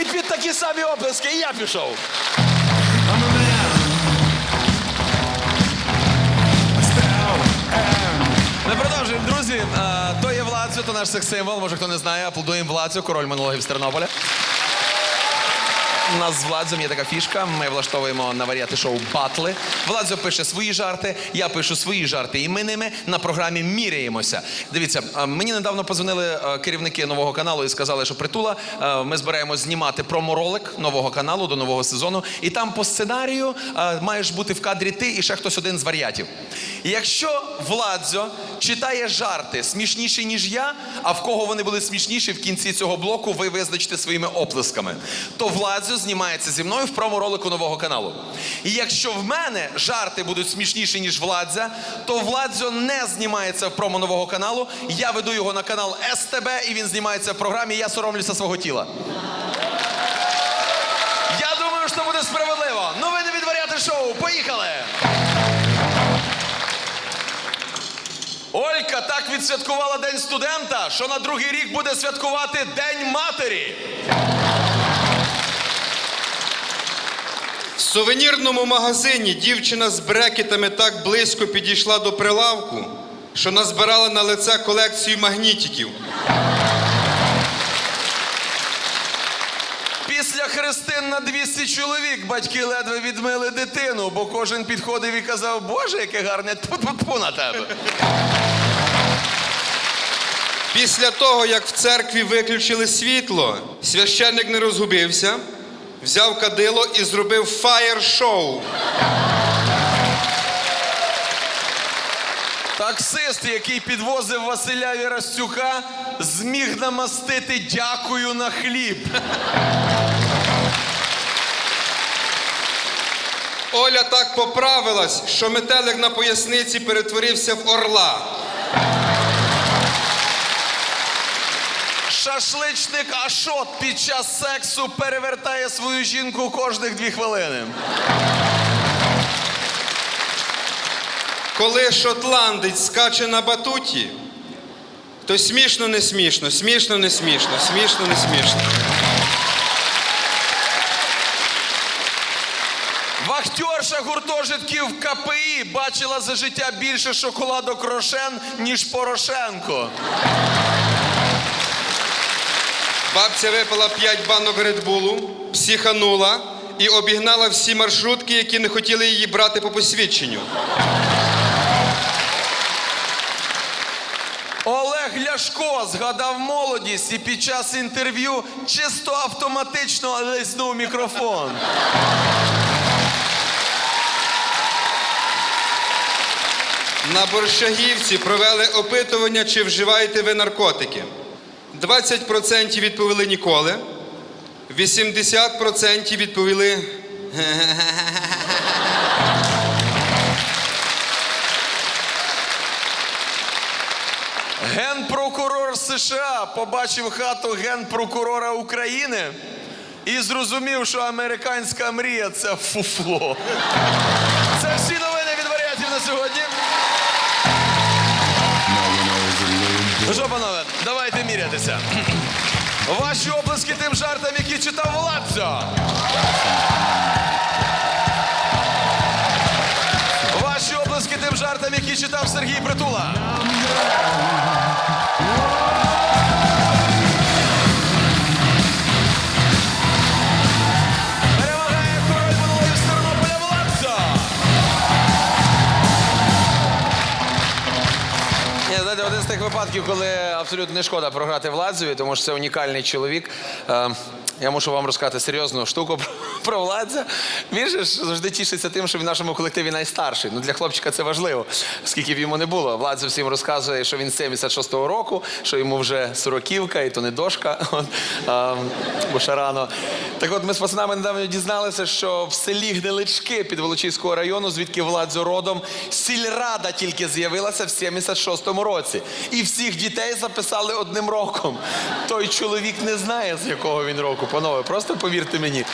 І під такі самі оплески і я пішов. Ми продовжуємо, друзі. Е, То є Влацю, то наш секс-символ. Може, хто не знає, аплодуємо Влацю, король монологів з Тернополя. У нас з Владзом є така фішка. Ми влаштовуємо на варіати шоу батли. Владзо пише свої жарти, я пишу свої жарти, і ми ними на програмі міряємося. Дивіться, мені недавно позвонили керівники нового каналу і сказали, що притула. Ми збираємось знімати проморолик нового каналу до нового сезону. І там по сценарію маєш бути в кадрі ти і ще хтось один з варіатів. Якщо Владзо читає жарти смішніші, ніж я, а в кого вони були смішніші в кінці цього блоку, ви визначите своїми оплесками. То Владзо знімається зі мною в проморолику нового каналу. І якщо в мене жарти будуть смішніші, ніж Владзя, то Владзо не знімається в промо нового каналу. Я веду його на канал СТБ, і він знімається в програмі Я соромлюся свого тіла. Я думаю, що буде справедливо. Новини від варіати шоу. Поїхали! Олька так відсвяткувала День студента, що на другий рік буде святкувати День матері. В сувенірному магазині дівчина з брекетами так близько підійшла до прилавку, що назбирала на лице колекцію магнітиків. Після хрестин на 200 чоловік батьки ледве відмили дитину, бо кожен підходив і казав, Боже, яке гарне тьфу на тебе. Після того, як в церкві виключили світло, священник не розгубився, взяв кадило і зробив фаєр-шоу. Таксист, який підвозив Василя Вірастюка, зміг намастити дякую на хліб. Оля так поправилась, що метелик на поясниці перетворився в орла. Шашличник Ашот під час сексу перевертає свою жінку кожних дві хвилини. Коли шотландець скаче на батуті, то смішно не смішно, смішно не смішно, смішно не смішно. Вахтерша гуртожитків КПІ бачила за життя більше шоколадок Рошен, ніж Порошенко. Бабця випила 5 банок редбулу, психанула і обігнала всі маршрутки, які не хотіли її брати по посвідченню. Олег Ляшко згадав молодість і під час інтерв'ю чисто автоматично лиснув мікрофон. На Борщагівці провели опитування, чи вживаєте ви наркотики. 20% відповіли ніколи, 80% відповіли. Генпрокурор США побачив хату генпрокурора України і зрозумів, що американська мрія це фуфло. Це всі новини від варіантів на сьогодні. Що, панове, давайте мірятися. Ваші оплески тим жартам, які читав Владцо. Ваші оплески тим жартам, які читав Сергій Притула. Знаєте, один з тих випадків, коли абсолютно не шкода програти Владзові, тому що це унікальний чоловік. Я мушу вам розказати серйозну штуку про- Владзя. Він ж завжди тішиться тим, що він в нашому колективі найстарший. Ну для хлопчика це важливо, скільки б йому не було. Владзо всім розказує, що він з 76-го року, що йому вже сороківка, і то не дошка, бо ще рано. Так от ми з пацанами недавно дізналися, що в селі Гнилички під Волочиського району, звідки Владзо родом, сільрада тільки з'явилася в 76-му році. І всіх дітей записали одним роком. Той чоловік не знає, з якого він року. Панове, просто повірте мені.